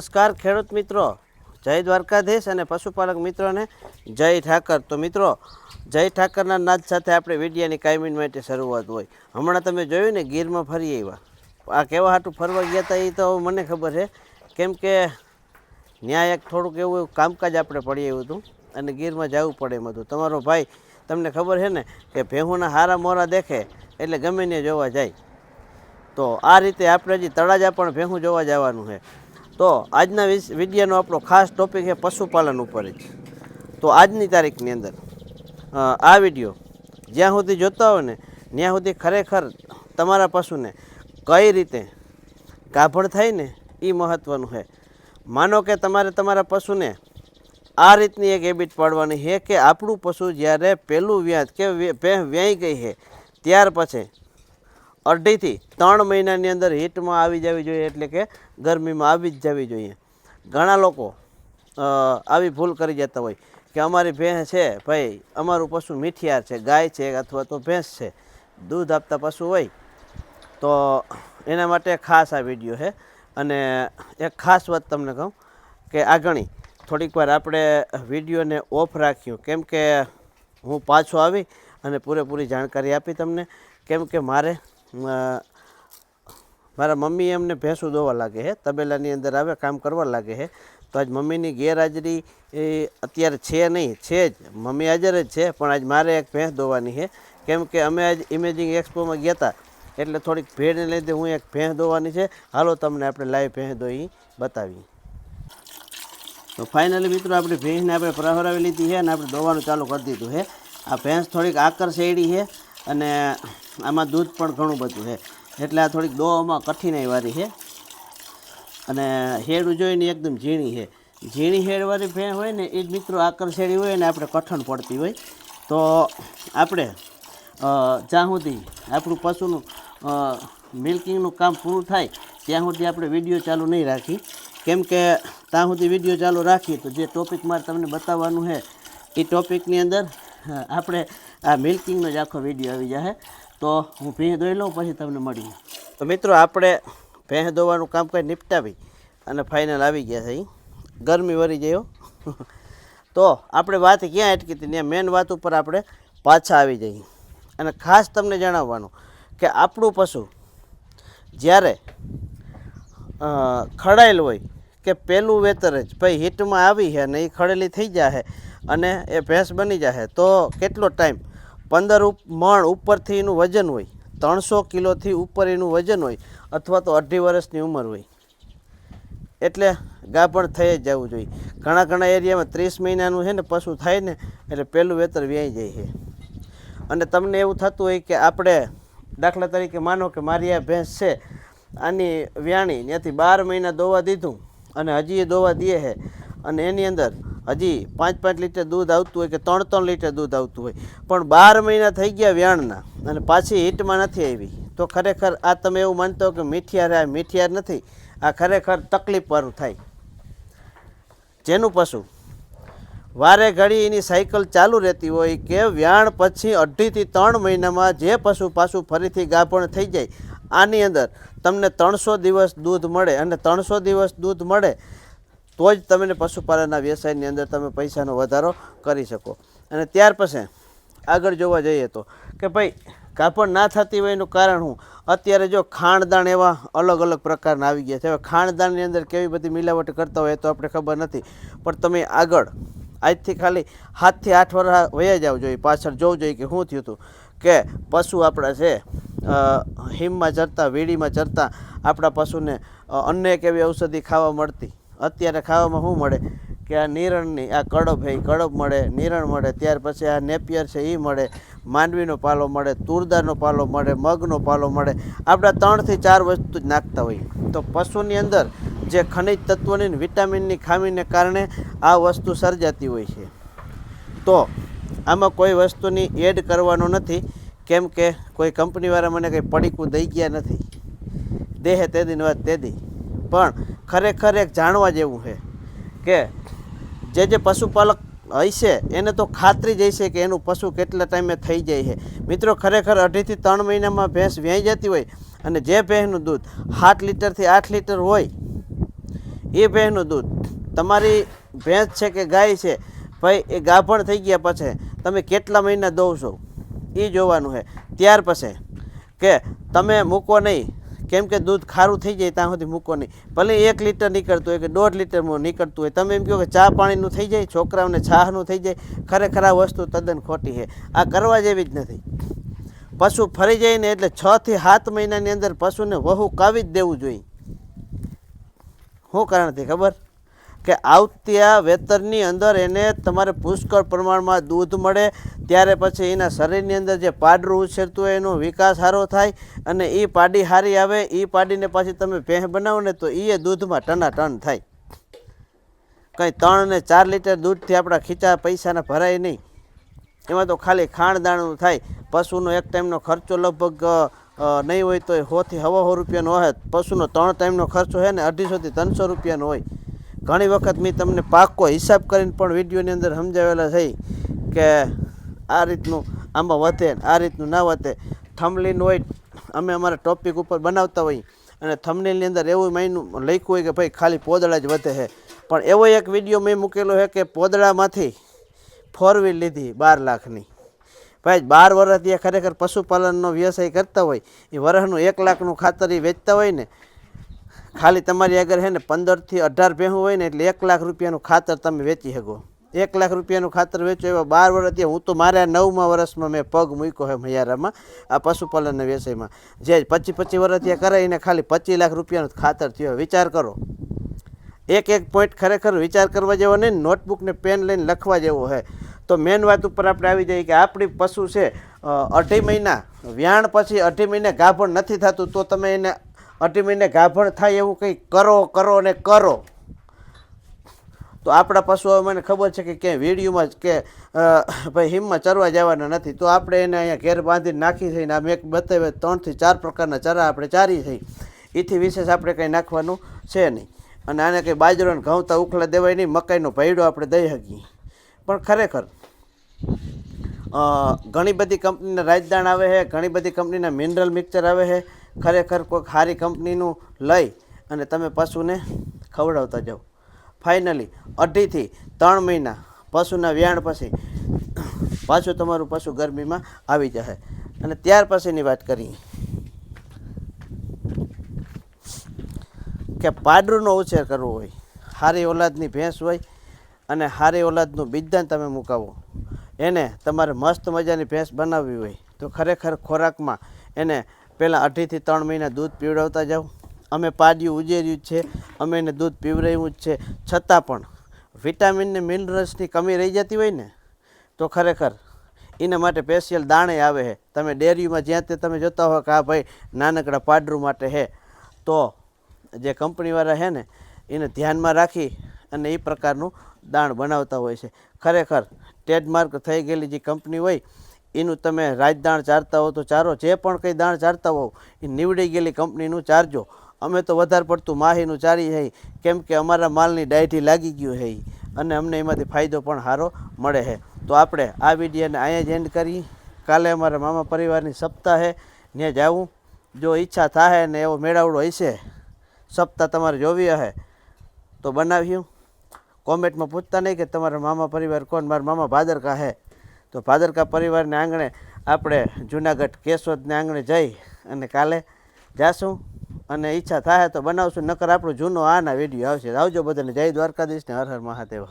નમસ્કાર ખેડૂત મિત્રો. જય દ્વારકાધીશ અને પશુપાલક મિત્રોને જય ઠાકર. તો મિત્રો, જય ઠાકરના નાદ સાથે આપણે વિડિયાની કાયમી માટે શરૂઆત હોય. હમણાં તમે જોયું ને, ગીરમાં ફરી આવ્યા. આ કેવા હાટું ફરવા ગયા હતા એ તો મને ખબર છે. કેમ કે ન્યાય એક થોડુંક એવું કામકાજ આપણે પડી આવ્યું હતું અને ગીરમાં જવું પડે એમ હતું. તમારો ભાઈ તમને ખબર છે ને કે ભેહુના હારા મોરા દેખે એટલે ગમે ને જોવા જાય. તો આ રીતે આપણે હજી તળાજા પણ ભેહું જોવા જવાનું છે. તો આજના વિડીયોનો આપણો ખાસ ટોપિક છે પશુપાલન ઉપર જ. તો આજની તારીખની અંદર આ વીડિયો જ્યાં સુધી જોતા હોય ને, ત્યાં સુધી ખરેખર તમારા પશુને કઈ રીતે ગાભણ થાય ને, એ મહત્ત્વનું છે. માનો કે તમારે તમારા પશુને આ રીતની એક હેબિટ પાડવાની છે કે આપણું પશુ જ્યારે પહેલું વ્યાજ કે વ્ય- વ્યાઈ ગઈ છે, ત્યાર પછી અઢીથી ત્રણ મહિનાની અંદર હીટમાં આવી જવી જોઈએ, એટલે કે ગરમીમાં આવી જ જવી જોઈએ. ઘણા લોકો આવી ભૂલ કરી જતા હોય કે અમારી ભેંસ છે, ભાઈ, અમારું પશુ મીઠિયાર છે, ગાય છે અથવા તો ભેંસ છે, દૂધ આપતા પશુ હોય, તો એના માટે ખાસ આ વીડિયો છે. અને એક ખાસ વાત તમને કહું કે આગળની થોડીક વાર આપણે વિડીયોને ઓફ રાખ્યું, કેમ કે હું પાછો આવી અને પૂરેપૂરી જાણકારી આપી તમને, કેમ કે મારે મારા મમ્મી એમને ભેંસું દોવા લાગે છે તબેલાની અંદર આવે, કામ કરવા લાગે છે તો આજ મમ્મીની ગેરહાજરી એ અત્યારે છે નહીં, છે જ. મમ્મી હાજર જ છે, પણ આજ મારે એક ભેંસ દોવાની છે કેમ કે અમે આજ ઇમેજિંગ એક્સપોમાં ગયા હતા એટલે થોડીક ભેડને લીધે હું એક ભેંસ દોવાની છે. હાલો તમને આપણે લાઈવ ભેંસ દોઈ બતાવી તો ફાઇનલી મિત્રો આપણી ભેંસને આપણે પ્રહરાવી લીધી છે અને આપણે દોવાનું ચાલુ કરી દીધું છે આ ભેંસ થોડીક આકર્ષેડી છે અને આમાં દૂધ પણ ઘણું બધું છે. એટલે આ થોડીક દોવામાં કઠિનાઈ વાળી છે. અને હેડ જોઈને એકદમ ઝીણી છે. ઝીણી હેડવાળી ભેંસ હોય ને એ જ મિત્રો આકર્ષેડી હોય ને, આપણે કઠણ પડતી હોય. તો આપણે જ્યાં સુધી આપણું પશુનું મિલ્કિંગનું કામ પૂરું થાય, ત્યાં સુધી આપણે વીડિયો ચાલુ નહીં રાખી. કેમ કે ત્યાં સુધી વીડિયો ચાલુ રાખીએ તો જે ટોપિક મારે તમને બતાવવાનું છે એ ટોપિકની અંદર આપણે આ મિલ્કિંગનો જ આખો વીડિયો આવી જશે તો હું ભેં દોઈ લઉં, પછી તમને મળીએ તો મિત્રો, આપણે ભેંસ દોવાનું કામ કંઈ નિપટાવી અને ફાઇનલ આવી ગયા છે ગરમી વરી ગયો તો આપણે વાત ક્યાં અટકી હતી ત્યાં મેન વાત ઉપર આપણે પાછા આવી જઈએ. અને ખાસ તમને જણાવવાનું કે આપણું પશુ જ્યારે ખડાયેલ હોય કે પહેલું વેતર જ, ભાઈ, હિટમાં આવી છે અને એ ખડેલી થઈ જશે અને એ ભેંસ બની જશે તો કેટલો ટાઈમ પંદર મણ ઉપરથી એનું વજન હોય, ત્રણસો કિલોથી ઉપર એનું વજન હોય, અથવા તો અઢી વર્ષની ઉંમર હોય. એટલે ગાભણ થઈ જ જવું જોઈએ. ઘણા ઘણા એરિયામાં ત્રીસ મહિનાનું છે ને પશુ થાય ને, એટલે પહેલું વેતર વ્યાઈ જાય છે. અને તમને એવું થતું હોય કે આપણે દાખલા તરીકે માનો કે મારી આ ભેંસ છે, આની વ્યાણી ત્યાંથી બાર મહિના દોવા દીધું, અને હજી એ દોવા દે છે, અને એની અંદર હજી પાંચ પાંચ લીટર દૂધ આવતું હોય કે ત્રણ ત્રણ લીટર દૂધ આવતું હોય. પણ બાર મહિના થઈ ગયા વ્યાણના અને પાછી હીટમાં નથી આવી. તો ખરેખર આ તમે એવું માનતો કે મીઠિયાર આ મીઠિયાર નથી, આ ખરેખર તકલીફવાળું થાય. જેનું પશુ? વારે ઘડી એની સાયકલ ચાલુ રહેતી હોય કે વ્યાણ પછી અઢીથી ત્રણ મહિનામાં જે પશુ પાછું ફરીથી ગાભણ થઈ જાય, આની અંદર તમને ત્રણસો દિવસ દૂધ મળે અને ત્રણસો દિવસ દૂધ મળે તો જ તમને પશુપાલનના વ્યવસાયની અંદર તમે પૈસાનો વધારો કરી શકો. અને ત્યાર પછી આગળ જોવા જઈએ તો કે ભાઈ, કાપડ ના થતી હોય એનું કારણ હું? અત્યારે જો ખાણદાણ એવા અલગ અલગ પ્રકારના આવી ગયા છે. હવે ખાણદાણની અંદર કેવી બધી મિલાવટ કરતા હોય તો આપણે ખબર નથી. પણ તમે આગળ આજથી ખાલી સાતથી આઠ વર્ષ વયા જવું જોઈએ. પાછળ જોવું જોઈએ કે શું થયું હતું. કે પશુ આપણા છે હિમમાં ચરતા વીડીમાં ચરતા આપણા પશુને અન્ય એક એવી ઔષધિ ખાવા મળતી. અત્યારે ખાવામાં શું મળે? કે આ નિરણની, આ કડબ હે કડબ મળે, નિરણ મળે, ત્યાર પછી આ નેપિયર છે એ મળે માંડવીનો પાલો મળે, તુરદાનો પાલો મળે, મગનો પાલો મળે. આપણા ત્રણથી ચાર વસ્તુ જ નાખતા હોય. તો પશુની અંદર જે ખનિજ તત્વોની વિટામિનની ખામીને કારણે આ વસ્તુ સર્જાતી હોય છે. તો આમાં કોઈ વસ્તુની એડ કરવાનો નથી, કેમ કે કોઈ કંપનીવાળા મને કંઈ પડીકું દઈ ગયા નથી. દેહે તે દિન વાત તે દી. પણ ખરેખર એક જાણવા જેવું છે કે જે જે પશુપાલક હશે એને તો ખાતરી જ હશે કે એનું પશુ કેટલા ટાઈમે થઈ જાય છે. મિત્રો, ખરેખર અઢીથી ત્રણ મહિનામાં ભેંસ વ્યાઈ જતી હોય અને જે ભેંસનું દૂધ સાત લીટરથી આઠ લીટર હોય, એ ભેંસનું દૂધ તમારી ભેંસ છે કે ગાય છે, ભાઈ, એ ગાભણ થઈ ગયા પછી તમે કેટલા મહિના દો છો? એ જોવાનું છે. ત્યાર પછી કે તમે મૂકો નહીં કેમ કે દૂધ ખારું થઈ જાય ત્યાં સુધી મૂકો નહીં. ભલે એક લીટર નીકળતું હોય કે દોઢ લીટર નીકળતું હોય, તમે એમ કહો કે ચા પાણીનું થઈ જાય, છોકરાઓને છાહનું થઈ જાય, ખરેખર આ વસ્તુ તદ્દન ખોટી છે. આ કરવા જેવી જ નથી. પશુ ફરી જાય ને એટલે છ થી સાત મહિનાની અંદર પશુને વહુ કાવી જ દેવું જોઈએ. શું કારણથી ખબર? કે આવત્યા વેતરની અંદર એને તમારે પુષ્કળ પ્રમાણમાં દૂધ મળે, ત્યારે પછી એના શરીરની અંદર જે પાડરું ઉછેરતું હોય એનો વિકાસ સારો થાય અને એ પાડી સારી આવે એ પાડીને પાછી તમે ભેંસ બનાવો ને તો એ દૂધમાં ટના ટન થાય. કંઈ ત્રણ ને ચાર લીટર દૂધથી આપણા ખીચા પૈસાના ભરાય નહીં. એમાં તો ખાલી ખાણ દાણું થાય. પશુનો એક ટાઈમનો ખર્ચો લગભગ નહીં હોય તો હોથી હવા સો રૂપિયાનો હોય. પશુનો ત્રણ ટાઈમનો ખર્ચો છે ને અઢીસોથી ત્રણસો રૂપિયાનો હોય. ઘણી વખત મેં તમને પાકો હિસાબ કરીને પણ વિડીયોની અંદર સમજાવેલા છે કે આ રીતનું આમાં વધે આ રીતનું ના વધે. થમલીન હોય, અમે અમારા ટોપિક ઉપર બનાવતા હોઈએ અને થમલીનની અંદર એવું માયનું લખ્યું હોય કે ભાઈ ખાલી પોદળા જ વધે છે. પણ એવો એક વીડિયો મેં મૂકેલો છે કે પોદળામાંથી ફોર વ્હીલ લીધી બાર લાખની. ભાઈ બાર વર્ષથી ખરેખર પશુપાલનનો વ્યવસાય કરતા હોય, એ વર્ષનું એક લાખનું ખાતર એ વેચતા હોય ને ખાલી તમારી આગળ છે ને પંદરથી અઢાર ભેહું હોય ને એટલે એક લાખ રૂપિયાનું ખાતર તમે વેચી શકો. એક લાખ રૂપિયાનું ખાતર વેચો એવા બાર વર્ષથી, હું તો મારા નવમા વર્ષમાં મેં પગ મૂક્યો છે મૈયારામાં, આ પશુપાલનના વ્યવસાયમાં. જે પચીસ પચીસ વર્ષથી કરે એને ખાલી પચીસ લાખ રૂપિયાનું ખાતર થયો. વિચાર કરો. એક એક પોઈન્ટ ખરેખર વિચાર કરવા જેવો નહીં નોટબુક ને પેન લઈને લખવા જેવો હોય તો મેન વાત ઉપર આપણે આવી જઈએ કે આપણી પશુ છે અઢી મહિના, વ્યાણ પછી અઢી મહિને ગાભણ નથી થતું, તો તમે એને અઢી મહિને ગાભણ થાય એવું કંઈ કરો કરો ને કરો. તો આપણા પશુઓ મને ખબર છે કે ક્યાંય વિડીયોમાં કે ભાઈ હિમમાં ચરવા જવાના નથી. તો આપણે એને અહીંયા ઘેર બાંધીને નાખી થઈને આમ એક બતાવે ત્રણથી ચાર પ્રકારના ચરા આપણે ચારી થઈ એથી વિશેષ આપણે કંઈ નાખવાનું છે નહીં. અને આને કંઈ બાજરો ને ઘઉં તો ઉખલા દેવાય નહીં, મકાઈનો ભૈડો આપણે દઈ શકીએ. પણ ખરેખર ઘણી બધી કંપનીના રાજદાણ આવે છે, ઘણી બધી કંપનીના મિનરલ મિક્સર આવે છે. ખરેખર કોઈક સારી કંપનીનું લઈ અને તમે પશુને ખવડાવતા જાઓ. ફાઇનલી અઢીથી ત્રણ મહિના પશુના વ્યાણ પછી પાછું તમારું પશુ ગરમીમાં આવી જશે. અને ત્યાર પછીની વાત કરીએ કે પાડરૂનો ઉછેર કરવો હોય. હારી ઓલાદની ભેંસ હોય અને હારી ઓલાદનું બીજદાન તમે મુકાવો. એને તમારે મસ્ત મજાની ભેંસ બનાવવી હોય તો ખરેખર ખોરાકમાં એને પહેલાં અઢીથી ત્રણ મહિના દૂધ પીવડાવતા જાઓ અમે પાડ્યું ઉજેર્યું છે, અમે એને દૂધ પીવડાવ્યું જ છે. છતાં પણ વિટામિન ને મિનરલ્સની કમી રહી જતી હોય ને, તો ખરેખર એના માટે સ્પેશિયલ દાણે આવે છે. તમે ડેરીમાં જ્યાં તે તમે જોતા હો કે આ ભાઈ નાનકડા પાડરું માટે છે, તો જે કંપનીવાળા છે ને, એને ધ્યાનમાં રાખી અને એ પ્રકારનું દાણ બનાવતા હોય છે. ખરેખર ટ્રેડમાર્ક થઈ ગયેલી જે કંપની હોય એનું તમે રાજદાણ ચારતા હો તો ચારો, જે પણ કંઈ દાણ ચારતા હોવ, એ નીવડી ગયેલી કંપનીનું ચારજો. અમે તો વધારે પડતું માહીનું ચારી છે કેમ કે અમારા માલની ડાયટી લાગી ગયું છે અને અમને એમાંથી ફાયદો પણ સારો મળે છે તો આપણે આ વિડીયોને અહીંયા જ એન્ડ કરી કાલે અમારા મામા પરિવારની સપ્તાહ છે ત્યાં જાવું. જો ઈચ્છા થાય ને એવો મેળાવડો હશે, સપ્તાહ તમારે જોવી હશે તો બનાવ્યું કોમેન્ટમાં પૂછતા નહીં કે તમારા મામા પરિવાર કોણ? મારા મામા ભાદરકા હે. તો ભાદરકા પરિવારને આંગણે આપણે જુનાગઢ કેશોદને આંગણે જઈ અને કાલે જાશું. અને ઈચ્છા થાય તો બનાવશું, નકર આપણો જૂનો આના વીડિયો આવશે. આવજો બધાને. જય દ્વારકાધીશને હર હર મહાદેવ.